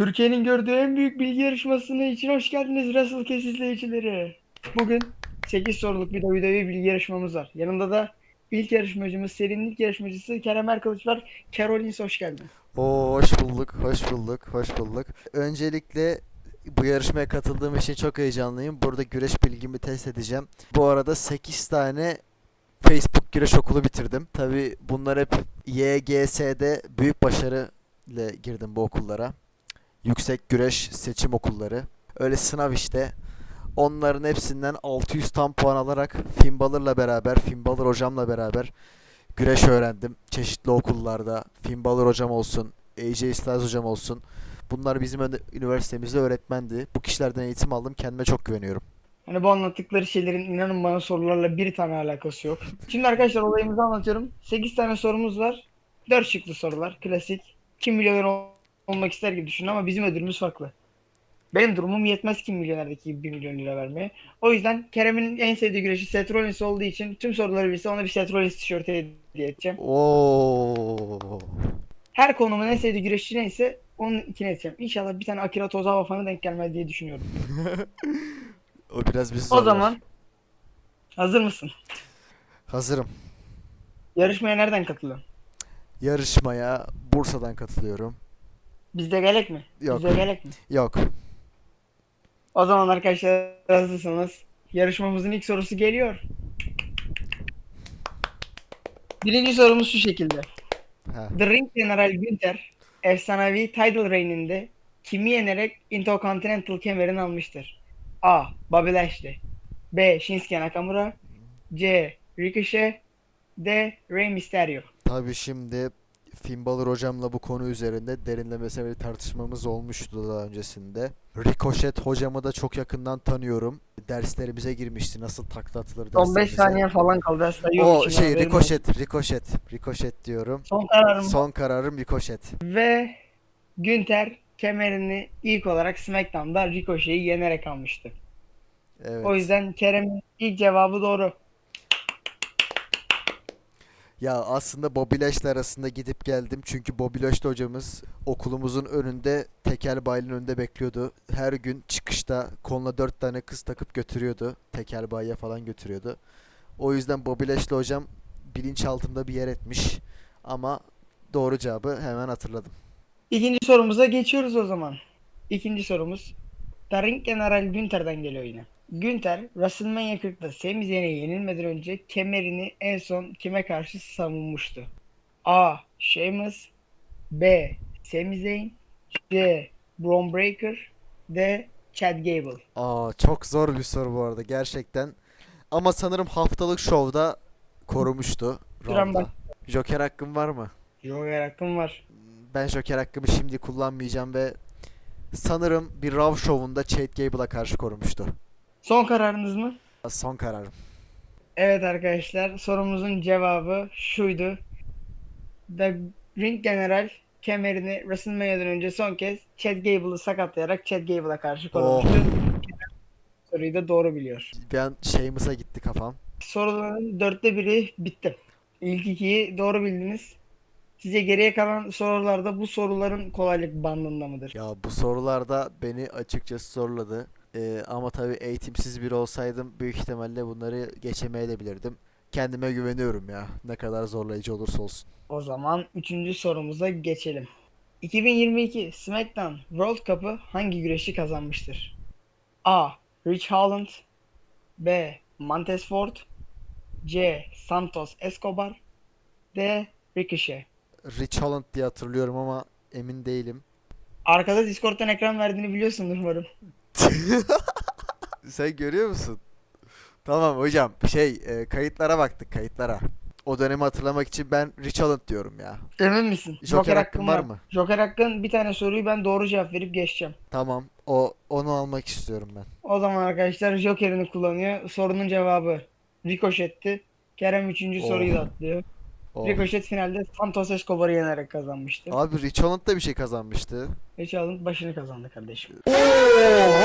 Türkiye'nin gördüğü en büyük bilgi yarışmasının için hoş geldiniz Russell Kes izleyicileri. Bugün 8 soruluk bir WWE bilgi yarışmamız var. Yanımda da ilk yarışmacımız, serinin ilk yarışmacısı Kerem Erkılıç var. Carolins hoş geldin. Oo, hoş bulduk, hoş bulduk, hoş bulduk. Öncelikle bu yarışmaya katıldığım için çok heyecanlıyım. Burada güreş bilgimi test edeceğim. Bu arada 8 tane Facebook güreş okulu bitirdim. Tabi bunlar hep YGS'de büyük başarı ile girdim bu okullara. Yüksek güreş seçim okulları. Öyle sınav işte. Onların hepsinden 600 tam puan alarak Finn Balor'la beraber, Finn Balor hocamla beraber güreş öğrendim. Çeşitli okullarda. Finn Balor hocam olsun, AJ Styles hocam olsun. Bunlar bizim üniversitemizde öğretmendi. Bu kişilerden eğitim aldım. Kendime çok güveniyorum. Hani bu anlattıkları şeylerin inanın bana sorularla bir tane alakası yok. Şimdi arkadaşlar olayımızı anlatıyorum. 8 tane sorumuz var. 4 şıklı sorular. Klasik. Kim milyoner olmak ister gibi düşünün ama bizim ödülümüz farklı. Benim durumum yetmez kim milyonerdeki gibi 1 milyon lira vermeye. O yüzden Kerem'in en sevdiği güreşi Seth Rollins olduğu için tüm soruları bilse ona bir Seth Rollins tişörtü hediye edeceğim. Oo. Her konumun en sevdiği güreşçi neyse onun ikine edeceğim. İnşallah bir tane Akira Tozawa fanı denk gelmez diye düşünüyorum. o biraz bizi O zaman hazır mısın? Hazırım. Yarışmaya nereden katılıyorsun? Yarışmaya Bursa'dan katılıyorum. Bizde gerek mi? Yok. Bizde gerek mi? Yok. O zaman arkadaşlar hazırsanız yarışmamızın ilk sorusu geliyor. Birinci sorumuz şu şekilde. Ha. The Ring General Günther efsanevi title reign'inde kimi yenerek Intercontinental kemerini almıştır? A. Bobby Lashley B. Shinsuke Nakamura C. Ricochet D. Rey Mysterio Tabii şimdi Finn Balor hocamla bu konu üzerinde derinlemesine bir tartışmamız olmuştu daha öncesinde. Ricochet hocamı da çok yakından tanıyorum. Derslerimize girmişti nasıl takla atılır 15 derslerimize. saniye falan kaldı. Ben sayıyorum O şimdi, şey Ricochet, Ricochet, Ricochet diyorum. Son kararım. Son kararım Ricochet. Ve Günther kemerini ilk olarak SmackDown'da Ricochet'i yenerek almıştı. Evet. O yüzden Kerem'in ilk cevabı doğru. Ya aslında Bobby Lashley arasında gidip geldim. Çünkü Lashley hocamız okulumuzun önünde tekel bayinin önünde bekliyordu. Her gün çıkışta koluna dört tane kız takıp götürüyordu. Tekel bayiye falan götürüyordu. O yüzden Bobby Lashley hocam bilinçaltımda bir yer etmiş. Ama doğru cevabı hemen hatırladım. İkinci sorumuza geçiyoruz o zaman. İkinci sorumuz Ring General Günther'den geliyor yine. Günther, WrestleMania 40'da Sami Zayn'e yenilmeden önce kemerini en son kime karşı savunmuştu? A. Sheamus B. Sami Zayn C. Braun Breaker D. Chad Gable Aa çok zor bir soru bu arada gerçekten. Ama sanırım haftalık şovda korumuştu. Joker hakkım var mı? Joker hakkım var. Ben Joker hakkımı şimdi kullanmayacağım ve sanırım bir Raw şovunda Chad Gable'a karşı korumuştu. Son kararınız mı? Son kararım. Evet arkadaşlar sorumuzun cevabı şuydu. The Ring General kemerini WrestleMania'dan önce son kez Chad Gable'ı sakatlayarak Chad Gable'a karşı korumuştu. Soruyu da doğru biliyor. An Sheamus'a gitti kafam. Soruların dörtte biri bitti. İlk ikiyi doğru bildiniz. Size geriye kalan sorularda bu soruların kolaylık bandında mıdır? Ya bu sorularda beni açıkçası zorladı. Ee, ama tabii eğitimsiz biri olsaydım büyük ihtimalle bunları geçemeye de bilirdim. Kendime güveniyorum ya. Ne kadar zorlayıcı olursa olsun. O zaman üçüncü sorumuza geçelim. 2022 SmackDown World Cup'ı hangi güreşçi kazanmıştır? A. Rich Holland B. Montez Ford C. Santos Escobar D. Ricochet Rich Holland diye hatırlıyorum ama emin değilim. Arkada Discord'dan ekran verdiğini biliyorsundur umarım. Sen görüyor musun? Tamam hocam şey e, kayıtlara baktık kayıtlara. O dönemi hatırlamak için ben Rich Holland diyorum ya. Emin misin? Joker hakkın var mı? Joker hakkın bir tane soruyu ben doğru cevap verip geçeceğim. Tamam o onu almak istiyorum ben. O zaman arkadaşlar Joker'ini kullanıyor. Sorunun cevabı Ricochet'ti. Kerem üçüncü Oh. soruyu da atlıyor. Oh. Ricochet finalde Santos Escobar'ı yenerek kazanmıştı. Abi Rich Holland da bir şey kazanmıştı. Rich Holland başını kazandı kardeşim.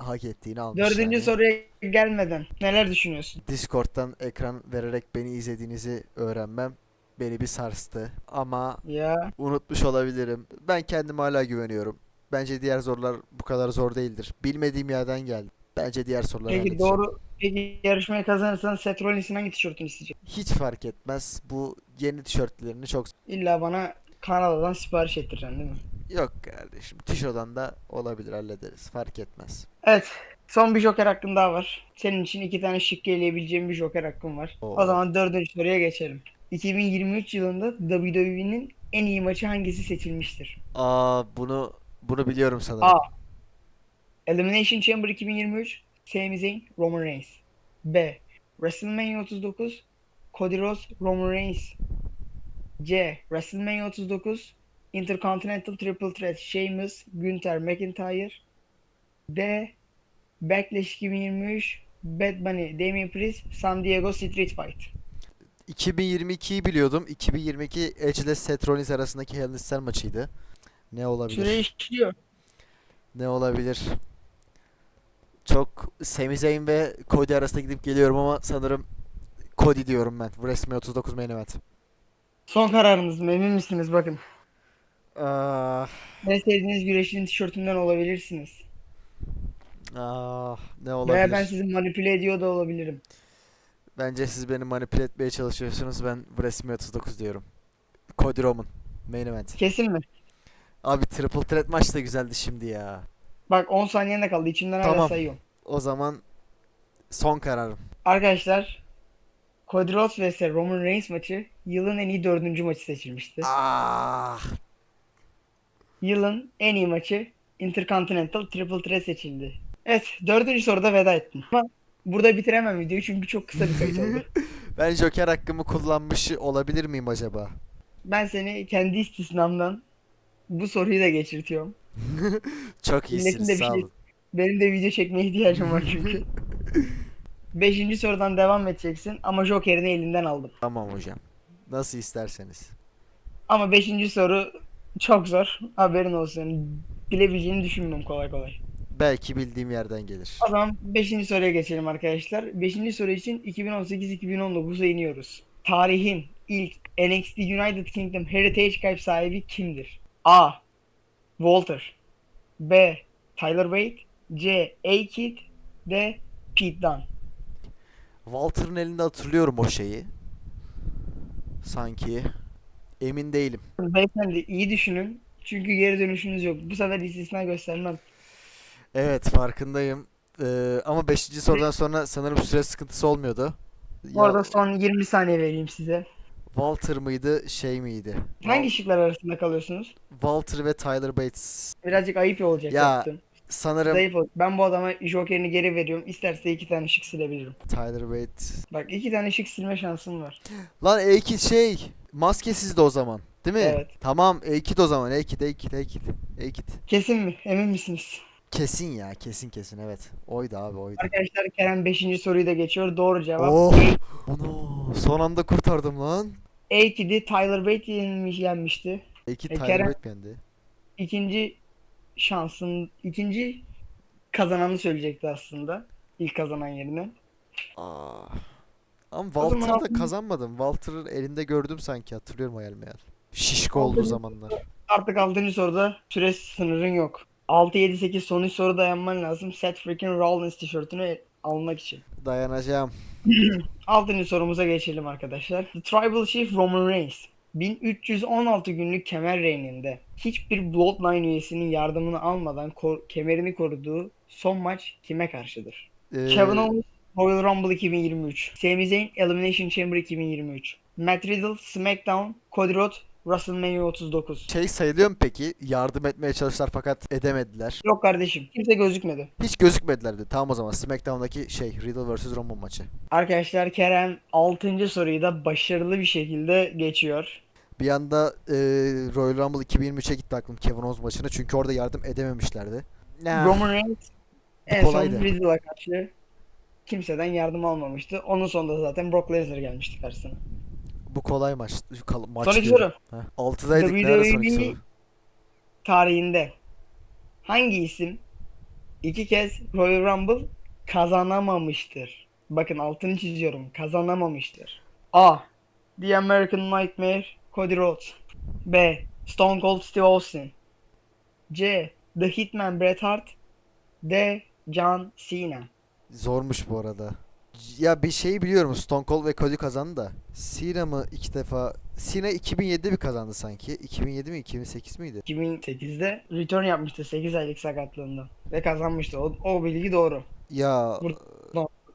Hak ettiğini almış Dördüncü yani. soruya gelmeden neler düşünüyorsun? Discord'dan ekran vererek beni izlediğinizi öğrenmem beni bir sarstı. Ama Ya unutmuş olabilirim. Ben kendime hala güveniyorum. Bence diğer sorular bu kadar zor değildir. Bilmediğim yerden geldi. Bence diğer soruları Peki halledeceğim. doğru. Peki yarışmayı kazanırsan Seth Rollins'in hangi tişörtünü isteyecek? Hiç fark etmez. Bu yeni tişörtlerini çok İlla bana Kanada'dan sipariş ettireceksin değil mi? yok kardeşim. Tişodan da olabilir hallederiz. Fark etmez. Evet. Son bir joker hakkın daha var. Senin için iki tane şık eleyebileceğim bir joker hakkın var. Oo. O zaman dördüncü soruya geçelim. 2023 yılında WWE'nin en iyi maçı hangisi seçilmiştir? Aa bunu bunu biliyorum sanırım. A. Elimination Chamber 2023 Sami Zayn, Roman Reigns. B. WrestleMania 39 Cody Rhodes, Roman Reigns. C. WrestleMania 39 Intercontinental Triple Threat Sheamus, Gunther McIntyre. D. Backlash 2023 Bad Bunny, Damian Priest, San Diego Street Fight. 2022'yi biliyordum. 2022 Edge ile Seth Rollins arasındaki Hell in a Cell maçıydı. Ne olabilir? Süre işliyor. Ne olabilir? Çok Sami Zayn ve Cody arasında gidip geliyorum ama sanırım Cody diyorum ben. WrestleMania 39 main event. Son kararınız mı? Emin misiniz? Bakın. Ah, En sevdiğiniz güreşin tişörtünden olabilirsiniz. ah, ne Veya olabilir? ben sizi manipüle ediyor da olabilirim. Bence siz beni manipüle etmeye çalışıyorsunuz. Ben WrestleMania 39 diyorum. Cody Roman main event. Kesin mi? Abi Triple Threat maç da güzeldi şimdi ya. Bak 10 saniyen de kaldı. İçimden hala Tamam. sayıyorum. O zaman son kararım. Arkadaşlar Rhodes vs Roman Reigns maçı yılın en iyi dördüncü maçı seçilmişti. Ah, Yılın en iyi maçı Intercontinental Triple Threat seçildi. Evet dördüncü soruda veda ettim. Ama burada bitiremem videoyu çünkü çok kısa bir kayıt oldu. ben Joker hakkımı kullanmış olabilir miyim acaba? Ben seni kendi istisnamdan bu soruyu da geçirtiyorum. Çok iyisiniz sağ şey- olun. Benim de video çekmeye ihtiyacım var çünkü. Beşinci sorudan devam edeceksin ama Joker'ini elinden aldım. Tamam hocam. Nasıl isterseniz. Ama beşinci soru çok zor. Haberin olsun. Bilebileceğini düşünmüyorum kolay kolay. Belki bildiğim yerden gelir. O zaman 5. soruya geçelim arkadaşlar. 5. soru için 2018-2019'a iniyoruz. Tarihin ilk NXT United Kingdom Heritage Cup sahibi kimdir? A. Walter B. Tyler Bate C. A-Kid D. Pete Dunne Walter'ın elinde hatırlıyorum o şeyi. Sanki. Emin değilim. Beyefendi iyi düşünün. Çünkü geri dönüşünüz yok. Bu sefer istisna göstermem. Evet farkındayım. Ee, ama 5. sorudan sonra sanırım süre sıkıntısı olmuyordu. Bu arada son 20 saniye vereyim size. Walter mıydı şey miydi? Hangi şıklar arasında kalıyorsunuz? Walter ve Tyler Bates. Birazcık ayıp olacak Ya, yaptım. Sanırım Zayıf ol. Ben bu adama Joker'ini geri veriyorum. İsterse iki tane şık silebilirim. Tyler Bates. Bak iki tane şık silme şansım var. Lan A-Kid şey. Maskesizdi o zaman. Değil mi? Evet. Tamam A-Kid o zaman. A-Kid, A-Kid, A-Kid. A-Kid. Kesin mi? Emin misiniz? Kesin ya. Kesin kesin evet. Oydu abi oydu. Arkadaşlar Kerem 5. soruyu da geçiyor. Doğru cevap. Oh! Onu son anda kurtardım lan. A2'di Tyler Bate yenilmiş, yenmişti. A-Kid E, Tyler Kerem- Bate yendi. İkinci şansın, ikinci kazananı söyleyecekti aslında. İlk kazanan yerine. Aa. Ama O zaman Walter'ı da altın- kazanmadım. Walter'ı elinde gördüm sanki hatırlıyorum hayal meyal. Şişko olduğu Altın- zamanlar. Artık 6. soruda süre sınırın yok. 6, 7, 8 son 3 soru dayanman lazım. Seth freaking Rollins tişörtünü almak için. Dayanacağım. 6. sorumuza geçelim arkadaşlar. The Tribal Chief Roman Reigns 1316 günlük kemer reyninde hiçbir Bloodline üyesinin yardımını almadan kor- kemerini koruduğu son maç kime karşıdır? Ee, Kevin Owens Royal Rumble 2023 Sami Zayn Elimination Chamber 2023 Matt Riddle SmackDown Cody Rhodes WrestleMania 39 şey sayılıyor mu peki? Yardım etmeye çalıştılar fakat edemediler. Yok kardeşim kimse gözükmedi. Hiç gözükmediler de. Tamam o zaman SmackDown'daki şey Riddle vs Roman maçı. Arkadaşlar Kerem 6. soruyu da başarılı bir şekilde geçiyor. Bir anda e, Royal Rumble 2023'e gitti aklım Kevin Owens maçına çünkü orada yardım edememişlerdi. Ya, Roman Reigns en son Riddle'a karşı kimseden yardım almamıştı. Onun sonunda zaten Brock Lesnar gelmişti karşısına. Bu kolay maç. Kal- maç Son iki diyorum. soru. Heh, 6'daydık ne ara son iki WWE soru? tarihinde hangi isim iki kez Royal Rumble kazanamamıştır? Bakın altını çiziyorum. Kazanamamıştır. A. The American Nightmare Cody Rhodes. B. Stone Cold Steve Austin. C. The Hitman Bret Hart, D. John Cena. Zormuş bu arada. Ya bir şeyi biliyorum Stone Cold ve Cody kazandı da. Cena mı iki defa? Cena 2007'de bir kazandı sanki. 2007 mi 2008 miydi? 2008'de return yapmıştı 8 aylık sakatlığından ve kazanmıştı. O, o bilgi doğru. Ya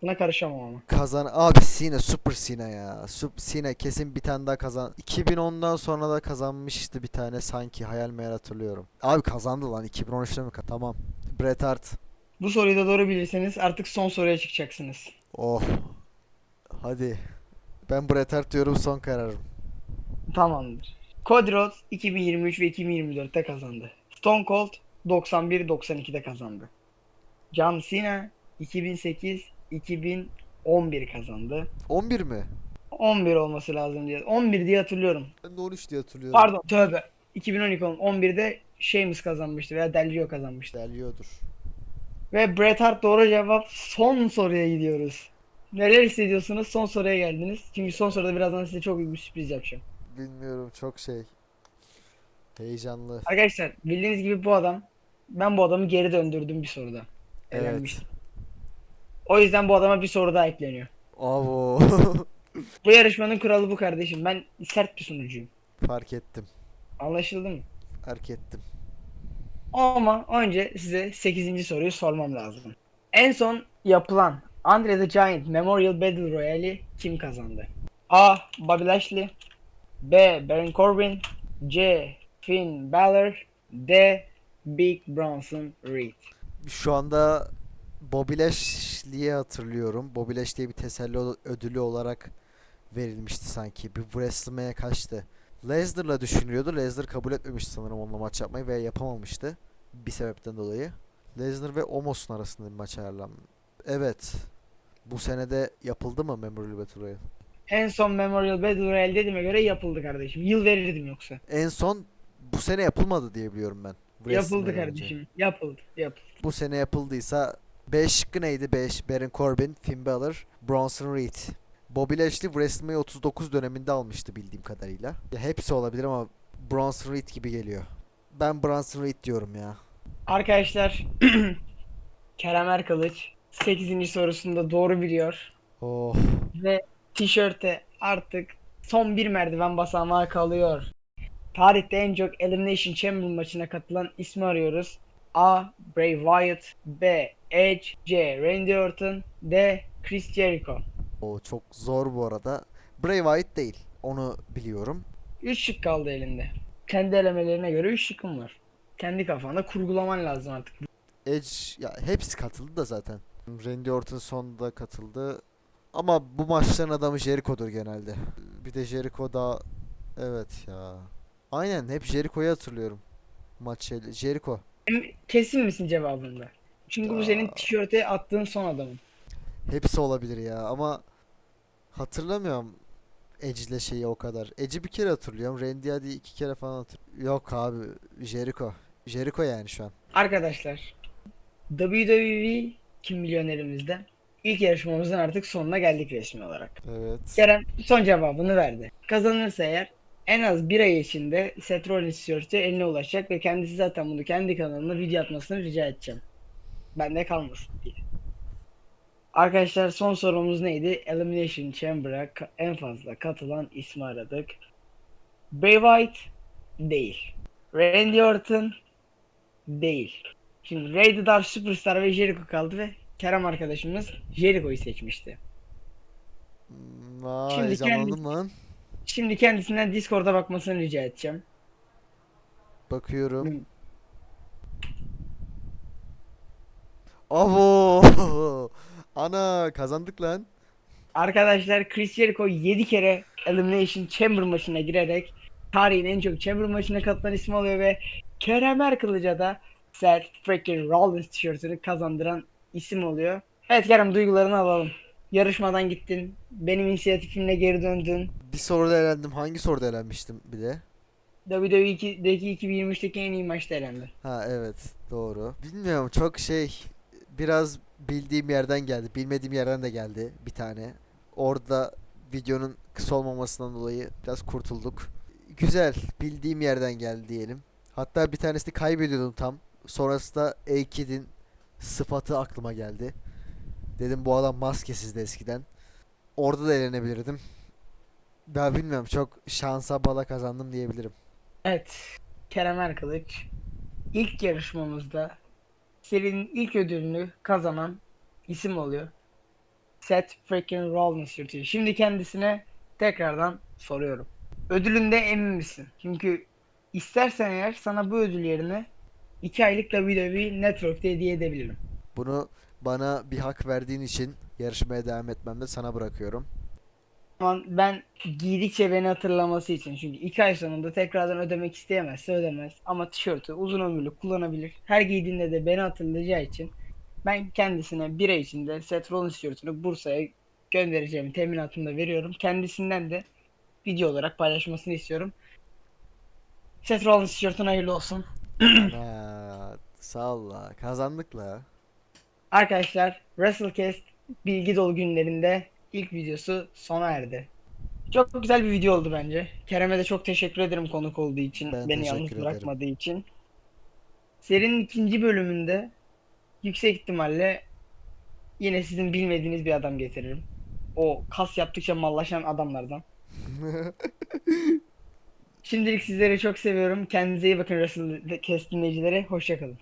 Buna karışamam ama. kazan abi Cena Super Cena ya. Sup Cena kesin bir tane daha kazan. 2010'dan sonra da kazanmıştı bir tane sanki hayal meyal hatırlıyorum. Abi kazandı lan 2013'te mi? Tamam. Bret Hart. Bu soruyu da doğru bilirseniz artık son soruya çıkacaksınız. Oh. Hadi. Ben Bret Hart diyorum son kararım. Tamamdır. Cody Rhodes 2023 ve 2024'te kazandı. Stone Cold 91-92'de kazandı. John Cena 2008 2011 kazandı. 11 mi? 11 olması lazım diye. 11 diye hatırlıyorum. Ben de 13 diye hatırlıyorum. Pardon tövbe. 2012 on- 11'de Sheamus kazanmıştı veya Del Rio kazanmıştı. Deliyordur. Ve Bret Hart doğru cevap. Son soruya gidiyoruz. Neler hissediyorsunuz? Son soruya geldiniz. Çünkü son soruda birazdan size çok büyük bir sürpriz yapacağım. Bilmiyorum çok şey. Heyecanlı. Arkadaşlar bildiğiniz gibi bu adam ben bu adamı geri döndürdüm bir soruda. Evet. O yüzden bu adama bir soru daha ekleniyor. Avo. Bu yarışmanın kuralı bu kardeşim. Ben sert bir sunucuyum. Fark ettim. Anlaşıldı mı? Fark ettim. Ama önce size 8. soruyu sormam lazım. En son yapılan Andre the Giant Memorial Battle Royale'i kim kazandı? A. Bobby Lashley B. Baron Corbin C. Finn Balor D. Big Bronson Reed Şu anda Bobby Lashley'i hatırlıyorum. Bobby Lashley'e bir teselli ödülü olarak verilmişti sanki. Bir WrestleMania kaçtı. Lesnar'la düşünülüyordu. Lesnar kabul etmemişti sanırım onunla maç yapmayı veya yapamamıştı. Bir sebepten dolayı. Lesnar ve Omos'un arasında bir maç ayarlandı. Evet. Bu senede yapıldı mı Memorial Battle Royale? En son Memorial Battle Royale dediğime göre yapıldı kardeşim. Yıl verirdim yoksa. En son bu sene yapılmadı diye biliyorum ben. Yapıldı WrestleMania önce. kardeşim. Yapıldı. Yapıldı. Bu sene yapıldıysa 5 şıkkı neydi? 5. Baron Corbin, Finn Balor, Bronson Reed. Bobby Lashley WrestleMania 39 döneminde almıştı bildiğim kadarıyla. Ya hepsi olabilir ama Bronson Reed gibi geliyor. Ben Bronson Reed diyorum ya. Arkadaşlar Kerem Erkılıç 8. sorusunda doğru biliyor. Oh. Ve tişörte artık son bir merdiven basamağı kalıyor. Tarihte en çok Elimination Chamber maçına katılan ismi arıyoruz. A. Bray Wyatt B. Edge C. Randy Orton D. Chris Jericho O çok zor bu arada. Bray Wyatt değil. Onu biliyorum. 3 şık kaldı elinde. Kendi elemelerine göre 3 şıkkım var. Kendi kafanda kurgulaman lazım artık. Edge ya hepsi katıldı da zaten. Randy Orton sonunda katıldı. Ama bu maçların adamı Jericho'dur genelde. Bir de Jericho da evet ya. Aynen hep Jericho'yu hatırlıyorum. Maç şeyle. Jericho. Kesin misin cevabında? Çünkü bu senin Ya. tişörte attığın son adamın. Hepsi olabilir ya ama hatırlamıyorum Edge'le şeyi o kadar. Edge'i bir kere hatırlıyorum. Randy hadi iki kere falan hatırlıyorum. Yok abi Jericho. Jericho yani şu an. Arkadaşlar WWE Kim Milyonerimizde ilk yarışmamızın artık sonuna geldik resmi olarak. Evet. Kerem son cevabını verdi. Kazanırsa eğer en az bir ay içinde Seth Rollins tişörtü eline ulaşacak ve kendisi zaten bunu kendi kanalına video atmasını rica edeceğim. Bende kalmasın diye. Arkadaşlar son sorumuz neydi? Elimination Chamber'a en fazla katılan ismi aradık. Bray Wyatt değil. Randy Orton değil. Şimdi Rated R Superstar ve Jericho kaldı ve Kerem arkadaşımız Jericho'yu seçmişti. Hmm, Aa, Şimdi heyecanlandım lan. Şimdi kendisinden Discord'a bakmasını rica edeceğim. Bakıyorum. Hı. Avo! Ana kazandık lan. Arkadaşlar Chris Jericho 7 kere Elimination Chamber maçına girerek tarihin en çok Chamber maçına katılan ismi oluyor ve Kerem Erkılıç'a da Seth freaking Rollins tişörtünü kazandıran isim oluyor. Evet Kerem duygularını alalım. Yarışmadan gittin. Benim inisiyatifimle geri döndün. Bir soruda elendim. Hangi soruda elenmiştim bir de? WWE'deki 2023'teki en iyi maçta elendi. Ha evet doğru. Bilmiyorum çok şey biraz bildiğim yerden geldi. Bilmediğim yerden de geldi bir tane. Orada videonun kısa olmamasından dolayı biraz kurtulduk. Güzel bildiğim yerden geldi diyelim. Hatta bir tanesini kaybediyordum tam. sonrasında A-Kid'in sıfatı aklıma geldi. Dedim bu adam maskesizdi eskiden. Orada da eğlenebilirdim. Ben bilmiyorum çok şansa bala kazandım diyebilirim. Evet. Kerem Erkılıç ilk yarışmamızda serinin ilk ödülünü kazanan isim oluyor. Seth freaking Rollins yırtıyor. Şimdi kendisine tekrardan soruyorum. Ödülünde emin misin? Çünkü istersen eğer sana bu ödül yerine 2 aylık WWE Network'te hediye edebilirim. Bunu bana bir hak verdiğin için yarışmaya devam etmemde sana bırakıyorum. Ama ben giydikçe beni hatırlaması için. Çünkü 2 ay sonunda tekrardan ödemek isteyemezse ödemez. Ama tişörtü uzun ömürlü kullanabilir. Her giydiğinde de beni hatırlayacağı için ben kendisine bir ay içinde Seth Rollins tişörtünü Bursa'ya göndereceğim teminatını da veriyorum. Kendisinden de video olarak paylaşmasını istiyorum. Seth Rollins tişörtün hayırlı olsun. Ha, sağ ol la. Kazandık la. Arkadaşlar WrestleCast bilgi dolu günlerinde ilk videosu sona erdi. Çok güzel bir video oldu bence. Kerem'e de çok teşekkür ederim konuk olduğu için. Ben beni yalnız ederim. bırakmadığı için. Serinin ikinci bölümünde yüksek ihtimalle yine sizin bilmediğiniz bir adam getiririm. O kas yaptıkça mallaşan adamlardan. Şimdilik sizleri çok seviyorum. Kendinize iyi bakın WrestleCast dinleyicileri. Hoşçakalın.